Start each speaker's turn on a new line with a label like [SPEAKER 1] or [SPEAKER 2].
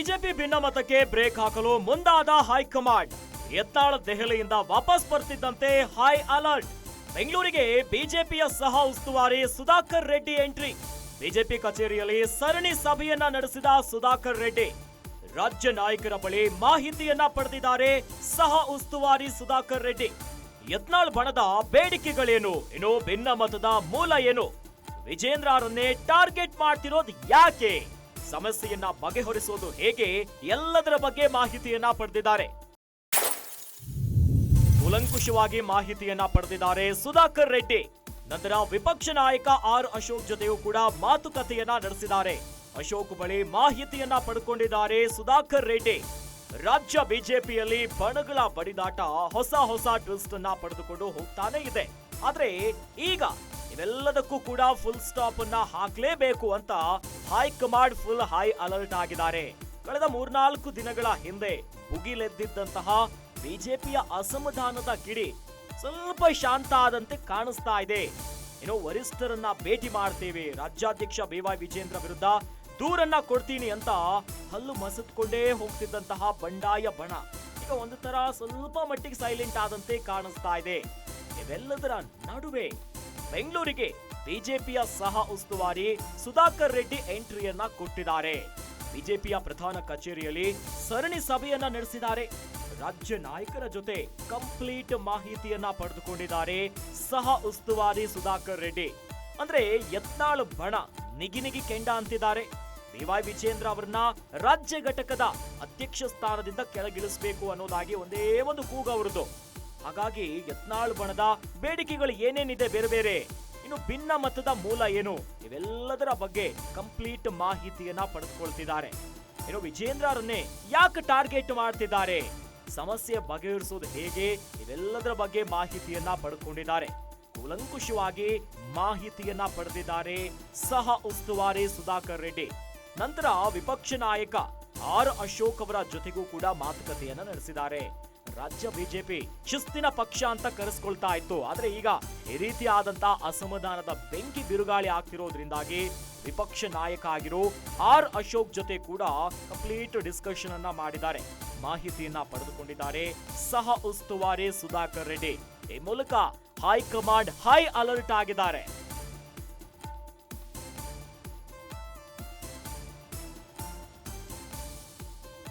[SPEAKER 1] BJP ಭಿನ್ನಮತಕ್ಕೆ break ಹಾಕಲು ಮುಂದಾದ high command. Yatnal ದೆಹಲಿಯಿಂದ ವಾಪಸ್ ಬರ್ತಿದ್ದಂತೆ ಹೈ ಅಲರ್ಟ್. ಬೆಂಗಳೂರಿಗೆ ಬಿಜೆಪಿಯ ಸಹ ಉಸ್ತುವಾರಿ ಸುಧಾಕರ್ ರೆಡ್ಡಿ ಎಂಟ್ರಿ. ಬಿಜೆಪಿ ಕಚೇರಿಯಲ್ಲಿ ಸರಣಿ ಸಭೆಯನ್ನ ನಡೆಸಿದ ಸುಧಾಕರ್ ರೆಡ್ಡಿ. ರಾಜ್ಯ ನಾಯಕರ ಬಳಿ ಮಾಹಿತಿಯನ್ನ ಪಡೆದಿದ್ದಾರೆ ಸಹ ಉಸ್ತುವಾರಿ ಸುಧಾಕರ್ ರೆಡ್ಡಿ. ಯತ್ನಾಳ್ ಬಣದ ಬೇಡಿಕೆಗಳೇನು? ಇನ್ನು ಭಿನ್ನಮತದ ಮೂಲ ಏನು? ವಿಜೇಂದ್ರ ಅವರನ್ನೇ ಟಾರ್ಗೆಟ್ ಮಾಡ್ತಿರೋದು ಯಾಕೆ? ಸಮಸ್ಯೆಯನ್ನ ಬಗೆಹರಿಸೋದು ಹೇಗೆ ಎಲ್ಲದರ ಬಗ್ಗೆ ಮಾಹಿತಿಯನ್ನ ಪಡೆದಿದ್ದಾರೆ. ಕೂಲಂಕುಷವಾಗಿ ಮಾಹಿತಿಯನ್ನ ಪಡೆದಿದ್ದಾರೆ ಸುಧಾಕರ್ ರೆಡ್ಡಿ. ನಂತರ ವಿಪಕ್ಷ ನಾಯಕ ಆರ್ ಅಶೋಕ್ ಜೊತೆಯೂ ಕೂಡ ಮಾತುಕತೆಯನ್ನ ನಡೆಸಿದ್ದಾರೆ. ಅಶೋಕ್ ಬಳಿ ಮಾಹಿತಿಯನ್ನ ಪಡ್ಕೊಂಡಿದ್ದಾರೆ ಸುಧಾಕರ್ ರೆಡ್ಡಿ. ರಾಜ್ಯ ಬಿಜೆಪಿಯಲ್ಲಿ ಬಣಗಳ ಬಡಿದಾಟ ಹೊಸ ಹೊಸ ಟ್ವಿಸ್ಟ್ ಅನ್ನ ಪಡೆದುಕೊಂಡು ಹೋಗ್ತಾನೆ ಇದೆ. ಆದ್ರೆ ಈಗ ಇವೆಲ್ಲದಕ್ಕೂ ಕೂಡ ಫುಲ್ ಸ್ಟಾಪ್ ಅನ್ನ ಹಾಕ್ಲೇಬೇಕು ಅಂತ ಹೈಕಮಾಂಡ್ ಫುಲ್ ಹೈ ಅಲರ್ಟ್ ಆಗಿದ್ದಾರೆ. ಕಳೆದ ಮೂರ್ನಾಲ್ಕು ದಿನಗಳ ಹಿಂದೆ ಭುಗಿಲೆದ್ದಿದ್ದಂತಹ ಬಿಜೆಪಿಯ ಅಸಮಾಧಾನದ ಕಿಡಿ ಸ್ವಲ್ಪ ಶಾಂತ ಆದಂತೆ ಕಾಣಿಸ್ತಾ ಇದೆ. ಇನ್ನು ವರಿಷ್ಠರನ್ನ ಭೇಟಿ ಮಾಡ್ತೀವಿ. ರಾಜ್ಯಾಧ್ಯಕ್ಷ ಬಿ ವೈ ವಿಜೇಂದ್ರ ವಿರುದ್ಧ ದೂರನ್ನ ಕೊಡ್ತೀನಿ ಅಂತ ಹಲ್ಲು ಮಸತ್ಕೊಂಡೇ ಹೋಗ್ತಿದ್ದಂತಹ ಬಂಡಾಯ ಬಣ. ಈಗ ಒಂದು ತರ ಸ್ವಲ್ಪ ಮಟ್ಟಿಗೆ ಸೈಲೆಂಟ್ ಆದಂತೆ ಕಾಣಿಸ್ತಾ ಇದೆ. ಇವೆಲ್ಲದರ ನಡುವೆ ಬೆಂಗಳೂರಿಗೆ ಬಿಜೆಪಿಯ ಸಹ ಉಸ್ತುವಾರಿ ಸುಧಾಕರ್ ರೆಡ್ಡಿ ಎಂಟ್ರಿಯನ್ನ ಕೊಟ್ಟಿದ್ದಾರೆ. ಬಿಜೆಪಿಯ ಪ್ರಧಾನ ಕಚೇರಿಯಲ್ಲಿ ಸರಣಿ ಸಭೆಯನ್ನ ನಡೆಸಿದ್ದಾರೆ. ರಾಜ್ಯ ನಾಯಕರ ಜೊತೆ ಕಂಪ್ಲೀಟ್ ಮಾಹಿತಿಯನ್ನ ಪಡೆದುಕೊಂಡಿದ್ದಾರೆ ಸಹ ಉಸ್ತುವಾರಿ ಸುಧಾಕರ್ ರೆಡ್ಡಿ. ಅಂದ್ರೆ ಯತ್ನಾಳ್ ಬಣ ನಿಗಿ ನಿಗಿ ಕೆಂಡ ಅಂತಿದ್ದಾರೆ. ಬಿವೈ ವಿಜೇಂದ್ರ ಅವರನ್ನ ರಾಜ್ಯ ಘಟಕದ ಅಧ್ಯಕ್ಷ ಸ್ಥಾನದಿಂದ ಕೆಳಗಿಳಿಸಬೇಕು ಅನ್ನೋದಾಗಿ ಒಂದೇ ಒಂದು ಕೂಗು ಅವರದ್ದು ಹಾಗಾಗಿ ಯತ್ನಾಳ್ ಬಣದ ಬೇಡಿಕೆಗಳು ಏನೇನಿದೆ ಬೇರೆ ಬೇರೆ. ಇನ್ನು ಭಿನ್ನ ಮತದ ಮೂಲ ಏನು? ಇವೆಲ್ಲದರ ಬಗ್ಗೆ ಕಂಪ್ಲೀಟ್ ಮಾಹಿತಿಯನ್ನ ಪಡೆದುಕೊಳ್ತಿದ್ದಾರೆ. ಇನ್ನು ವಿಜೇಂದ್ರರನ್ನೇ ಯಾಕೆ ಟಾರ್ಗೆಟ್ ಮಾಡ್ತಿದ್ದಾರೆ? ಸಮಸ್ಯೆ ಬಗೆಹರಿಸೋದು ಹೇಗೆ? ಇವೆಲ್ಲದರ ಬಗ್ಗೆ ಮಾಹಿತಿಯನ್ನ ಪಡೆದುಕೊಂಡಿದ್ದಾರೆ ಕೂಲಂಕುಷವಾಗಿ ಮಾಹಿತಿಯನ್ನ ಪಡೆದಿದ್ದಾರೆ ಸಹ ಉಸ್ತುವಾರಿ ಸುಧಾಕರ್ ರೆಡ್ಡಿ. ನಂತರ ವಿಪಕ್ಷ ನಾಯಕ ಆರ್ ಅಶೋಕ್ ಅವರ ಜೊತೆಗೂ ಕೂಡ ಮಾತುಕತೆಯನ್ನ ನಡೆಸಿದ್ದಾರೆ. ರಾಜ್ಯ ಬಿಜೆಪಿ ಶಿಸ್ತಿನ ಪಕ್ಷ ಅಂತ ಕರೆಸ್ಕೊಳ್ತಾ ಇತ್ತು. ಆದ್ರೆ ಈಗ ಈ ರೀತಿಯಾದಂತ ಅಸಮಾಧಾನದ ಬೆಂಕಿ ಬಿರುಗಾಳಿ ಆಗ್ತಿರೋದ್ರಿಂದಾಗಿ ವಿಪಕ್ಷ ನಾಯಕ ಆಗಿರೋ ಆರ್ ಅಶೋಕ್ ಜೊತೆ ಕೂಡ ಕಂಪ್ಲೀಟ್ ಡಿಸ್ಕಷನ್ ಅನ್ನ ಮಾಡಿದ್ದಾರೆ. ಮಾಹಿತಿಯನ್ನ ಪಡೆದುಕೊಂಡಿದ್ದಾರೆ ಸಹ ಉಸ್ತುವಾರಿ ಸುಧಾಕರ್ ರೆಡ್ಡಿ. ಈ ಮೂಲಕ ಹೈಕಮಾಂಡ್ ಹೈ ಅಲರ್ಟ್ ಆಗಿದ್ದಾರೆ.